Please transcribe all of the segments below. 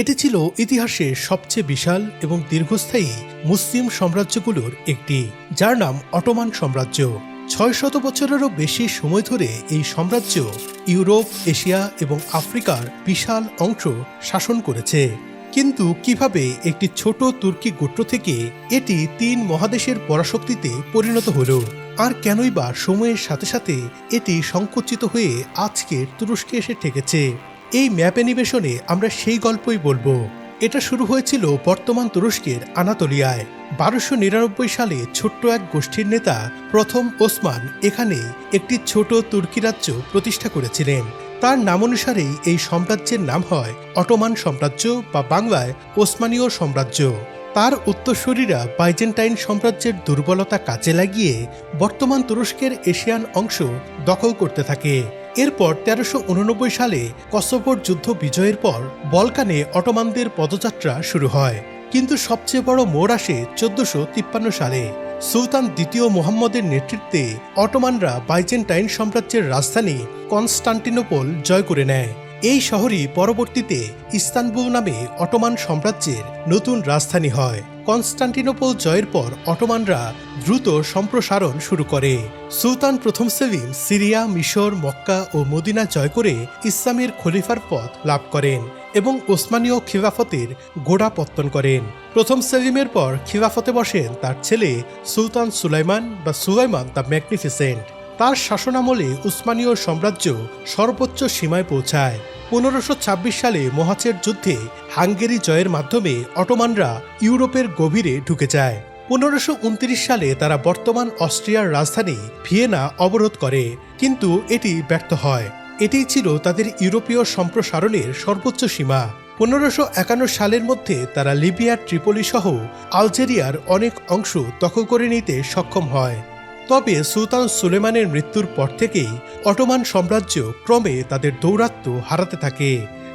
এটি ছিল ইতিহাসের সবচেয়ে বিশাল এবং দীর্ঘস্থায়ী মুসলিম সাম্রাজ্যগুলোর একটি, যার নাম অটোমান সাম্রাজ্য। ছয় শত বছরেরও বেশি সময় ধরে এই সাম্রাজ্য ইউরোপ, এশিয়া এবং আফ্রিকার বিশাল অংশ শাসন করেছে। কিন্তু কীভাবে একটি ছোট তুর্কি গোত্র থেকে এটি তিন মহাদেশের পরাশক্তিতে পরিণত হলো? আর কেনই বা সময়ের সাথে সাথে এটি সংকুচিত হয়ে আজকের তুরস্কে এসে ঠেকেছে? এই ম্যাপ অ্যানিমেশনে আমরা সেই গল্পই বলব। এটা শুরু হয়েছিল বর্তমান তুরস্কের আনাতোলিয়ায়। বারোশো নিরানব্বই সালে ছোট্ট এক গোষ্ঠীর নেতা প্রথম ওসমান এখানে একটি ছোট তুর্কি রাজ্য প্রতিষ্ঠা করেছিলেন। তার নামানুসারেই এই সাম্রাজ্যের নাম হয় অটোমান সাম্রাজ্য বা বাংলায় ওসমানীয় সাম্রাজ্য। তার উত্তরসূরিরা বাইজেন্টাইন সাম্রাজ্যের দুর্বলতা কাজে লাগিয়ে বর্তমান তুরস্কের এশিয়ান অংশ দখল করতে থাকে। এরপর তেরোশো উননব্বই সালে কসোভোর যুদ্ধ বিজয়ের পর বলকানে অটোমানদের পদযাত্রা শুরু হয়। কিন্তু সবচেয়ে বড় মোড় আসে চোদ্দশো তিপ্পান্ন সালে। সুলতান দ্বিতীয় মোহাম্মদের নেতৃত্বে অটোমানরা বাইজেন্টাইন সাম্রাজ্যের রাজধানী কনস্টান্টিনোপল জয় করে নেয়। এই শহরই পরবর্তীতে ইস্তানবুল নামে অটোমান সাম্রাজ্যের নতুন রাজধানী হয়। কনস্টান্টিনোপল জয়ের পর অটোমানরা দ্রুত সম্প্রসারণ শুরু করে। সুলতান প্রথম সেলিম সিরিয়া, মিশর, মক্কা ও মদিনা জয় করে ইসলামের খলিফার পদ লাভ করেন এবং ওসমানীয় খিলাফতের গোড়া পত্তন করেন। প্রথম সেলিমের পর খিলাফতে বসেন তার ছেলে সুলতান সুলাইমান বা সুলাইমান দ্য ম্যাগনিফিসেন্ট। তার শাসনামলে উসমানীয় সাম্রাজ্য সর্বোচ্চ সীমায় পৌঁছায়। পনেরোশো সালে মহাচের যুদ্ধে হাঙ্গেরি জয়ের মাধ্যমে অটোমানরা ইউরোপের গভীরে ঢুকে যায়। পনেরোশো সালে তারা বর্তমান অস্ট্রিয়ার রাজধানী ভিয়েনা অবরোধ করে, কিন্তু এটি ব্যর্থ হয়। এটিই ছিল তাদের ইউরোপীয় সম্প্রসারণের সর্বোচ্চ সীমা। পনেরোশো একান্ন সালের মধ্যে তারা লিবিয়ার ট্রিপলি সহ আলজেরিয়ার অনেক অংশ দখল করে নিতে সক্ষম হয়। তবে সুলতান সুলেমানের মৃত্যুর পর থেকেই অটোমান সাম্রাজ্য ক্রমে তাদের দৌরাত্ম্য হারাতে থাকে।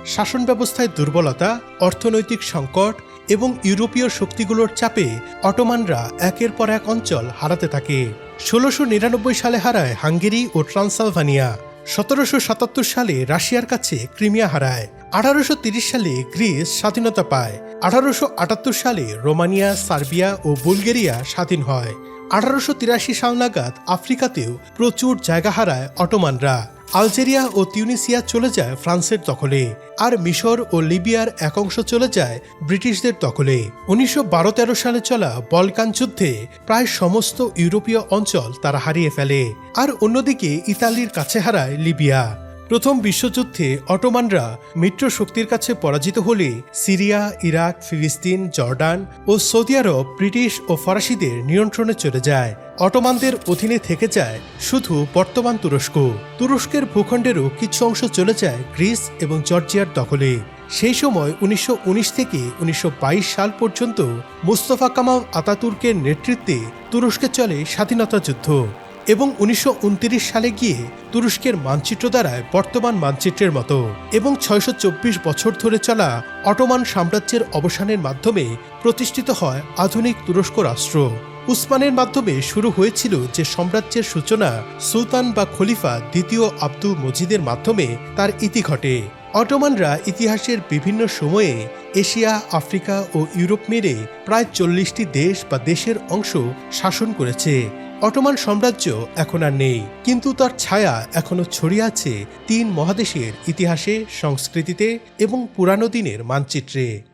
শাসন ব্যবস্থায় দুর্বলতা, অর্থনৈতিক সংকট এবং ইউরোপীয় শক্তিগুলোর চাপে অটোমানরা একের পর এক অঞ্চল হারাতে থাকে। ষোলোশো নিরানব্বই সালে হারায় হাঙ্গেরি ও ট্রান্সালভানিয়া সতেরোশো সাতাত্তর সালে রাশিয়ার কাছে ক্রিমিয়া হারায়। আঠারোশো সালে গ্রিস স্বাধীনতা পায়। আঠারোশো আটাত্তর সালে রোমানিয়া, সার্বিয়া ও বুলগেরিয়া স্বাধীন হয়। আঠারোশো তিরাশি সাল নাগাদ আফ্রিকাতেও প্রচুর জায়গা হারায় অটোমানরা। আলজেরিয়া ও তিউনিসিয়া চলে যায় ফ্রান্সের দখলে, আর মিশর ও লিবিয়ার এক অংশ চলে যায় ব্রিটিশদের দখলে। উনিশশো বারো তেরো সালে চলা বলকান যুদ্ধে প্রায় সমস্ত ইউরোপীয় অঞ্চল তারা হারিয়ে ফেলে, আর অন্যদিকে ইতালির কাছে হারায় লিবিয়া। প্রথম বিশ্বযুদ্ধে অটোমানরা মিত্র শক্তির কাছে পরাজিত হলে সিরিয়া, ইরাক, ফিলিস্তিন, জর্ডান ও সৌদি আরব ব্রিটিশ ও ফরাসিদের নিয়ন্ত্রণে চলে যায়। অটোমানদের অধীনে থেকে যায় শুধু বর্তমান তুরস্ক। তুরস্কের ভূখণ্ডেরও কিছু অংশ চলে যায় গ্রিস এবং জর্জিয়ার দখলে। সেই সময় উনিশশো উনিশ থেকে উনিশশো বাইশ সাল পর্যন্ত মুস্তফা কামাল আতাতুর্কের নেতৃত্বে তুরস্কে চলে স্বাধীনতা যুদ্ধ এবং উনিশশো সালে গিয়ে তুরস্কের মানচিত্র দ্বারায় বর্তমান মানচিত্রের মতো এবং ছয়শো চব্বিশ বছর ধরে চলা অটোমান সাম্রাজ্যের অবসানের মাধ্যমে প্রতিষ্ঠিত হয় আধুনিক তুরস্ক রাষ্ট্র। উসমানের মাধ্যমে শুরু হয়েছিল যে সাম্রাজ্যের সূচনা, সুলতান বা খলিফা দ্বিতীয় আব্দুল মজিদের মাধ্যমে তার ইতি ঘটে। অটোমানরা ইতিহাসের বিভিন্ন সময়ে এশিয়া, আফ্রিকা ও ইউরোপ মেরে প্রায় চল্লিশটি দেশ বা দেশের অংশ শাসন করেছে। অটোমান সাম্রাজ্য এখন আর নেই, কিন্তু তার ছায়া এখনও ছড়িয়ে আছে তিন মহাদেশের ইতিহাসে, সংস্কৃতিতে এবং পুরানো দিনের মানচিত্রে।